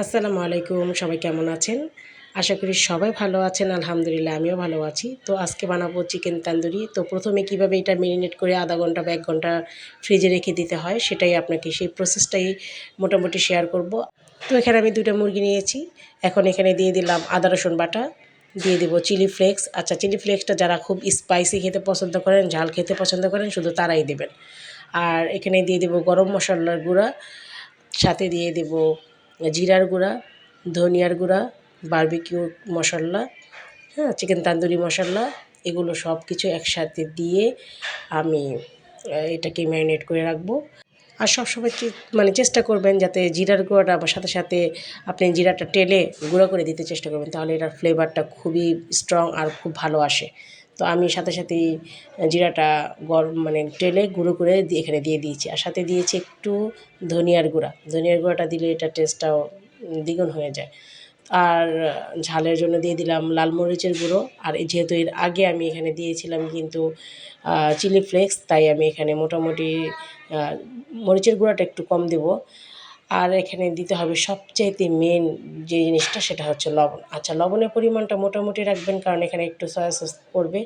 আসসালামু আলাইকুম, সবাই কেমন আছেন? আশা করি সবাই ভালো আছেন, আলহামদুলিল্লাহ আমিও ভালো আছি। তো আজকে বানাবো চিকেন তান্দুরি। তো প্রথমে কীভাবে এটা মেরিনেট করে আধা ঘণ্টা বা এক ঘণ্টা ফ্রিজে রেখে দিতে হয়, সেটাই আপনাকে সেই প্রসেসটাই মোটামুটি শেয়ার করব। তো এখানে আমি দুটো মুরগি নিয়েছি। এখন এখানে দিয়ে দিলাম আদা, রসুন বাটা। দিয়ে দেবো চিলি ফ্লেক্স। আচ্ছা চিলি ফ্লেক্সটা যারা খুব স্পাইসি খেতে পছন্দ করেন, ঝাল খেতে পছন্দ করেন, শুধু তারাই দেবেন। আর এখানে দিয়ে দেবো গরম মশলার গুঁড়া। সাথে দিয়ে দেবো জিরার গুঁড়া, ধনিয়ার গুঁড়া বারবিকিউ মশলা হ্যাঁ চিকেন তান্দুরি মশলা, এগুলো সব কিছু একসাথে দিয়ে আমি এটাকে ম্যারিনেট করে রাখব। আর সবসময় মানে চেষ্টা করবেন যাতে জিরার গুঁড়োটা বা সাথে সাথে আপনি জিরাটা টেলে গুঁড়ো করে দিতে চেষ্টা করবেন, তাহলে এটার ফ্লেভারটা খুবই স্ট্রং আর খুব ভালো আসে। তো আমি সাথে সাথেই জিরাটা গরম মানে টেলে গুঁড়ো করে এখানে দিয়ে দিয়েছি। আর সাথে দিয়েছি একটু ধনিয়ার গুঁড়া। ধনিয়ার গুঁড়াটা দিলে এটা টেস্টটাও দ্বিগুণ হয়ে যায়। আর ঝালের জন্য দিয়ে দিলাম লাল মরিচের গুঁড়ো। আর যেহেতু এর আগে আমি এখানে দিয়েছিলাম কিন্তু চিলি ফ্লেক্স, তাই আমি এখানে মোটামুটি মরিচের গুঁড়াটা একটু কম দেব। আর এখানে দিতে হবে সবচাইতে মেন যে জিনিসটা সেটা হচ্ছে লবণ। আচ্ছা লবণের পরিমাণটা মোটামুটি রাখবেন কারণ এখানে একটু সয়া সস পড়বে।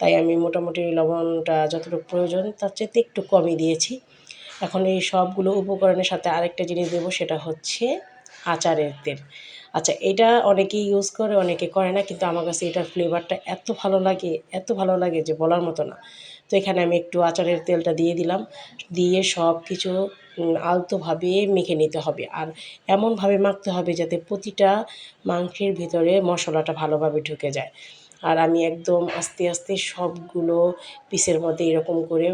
তাই আমি মোটামুটি লবণটা যতটুকু প্রয়োজন তার চাইতে একটু কমই দিয়েছি। এখন এই সবগুলো উপকরণের সাথে আরেকটা জিনিস দেবো, সেটা হচ্ছে আচারের তেল। আচ্ছা এটা অনেকেই ইউজ করে, অনেকে করে না, কিন্তু আমার কাছে এটার ফ্লেভারটা এত ভালো লাগে, এত ভালো লাগে যে বলার মতো না। তো এখানে আমি একটু আচারের তেলটা দিয়ে দিলাম। দিয়ে সব কিছু আলতোভাবে মেখে নিতে হবে। আর এমনভাবে মাখতে হবে যাতে প্রতিটা মাংসের ভিতরে মশলাটা ভালোভাবে ঢুকে যায়। আর আমি একদম আস্তে আস্তে সবগুলো পিসের মধ্যে এরকম করে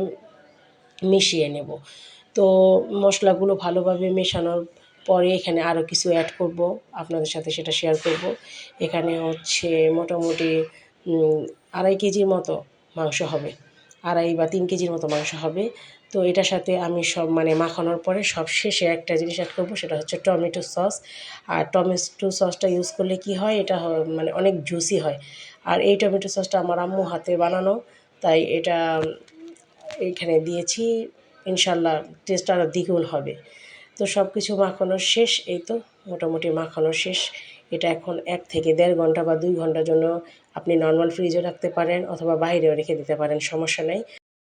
মিশিয়ে নেব। তো মশলাগুলো ভালোভাবে মেশানোর পরে এখানে আরও কিছু অ্যাড করব। আপনাদের সাথে সেটা শেয়ার করব। এখানে হচ্ছে মোটামুটি আড়াই কেজির মতো মাংস হবে। আড়াই বা তিন কেজির মতো মাংস হবে। তো এটার সাথে আমি সব মানে মাখানোর পরে সব শেষে একটা জিনিস অ্যাড করব, সেটা হচ্ছে টমেটো সস। আর টমেটো সসটা ইউজ করলে কি হয়, এটা মানে অনেক জুসি হয়। আর এই টমেটো সসটা আমার আম্মু হাতে বানানো, তাই এটা এখানে দিয়েছি। ইনশাল্লাহ টেস্ট আরও দ্বিগুণ হবে। তো সব কিছু মাখানো শেষ, এই তো মোটামুটি মাখানো শেষ। এটা এখন এক থেকে দেড় ঘণ্টা বা দুই ঘণ্টার জন্য আপনি নর্মাল ফ্রিজে রাখতে পারেন অথবা বাইরেও রেখে দিতে পারেন, সমস্যা নেই।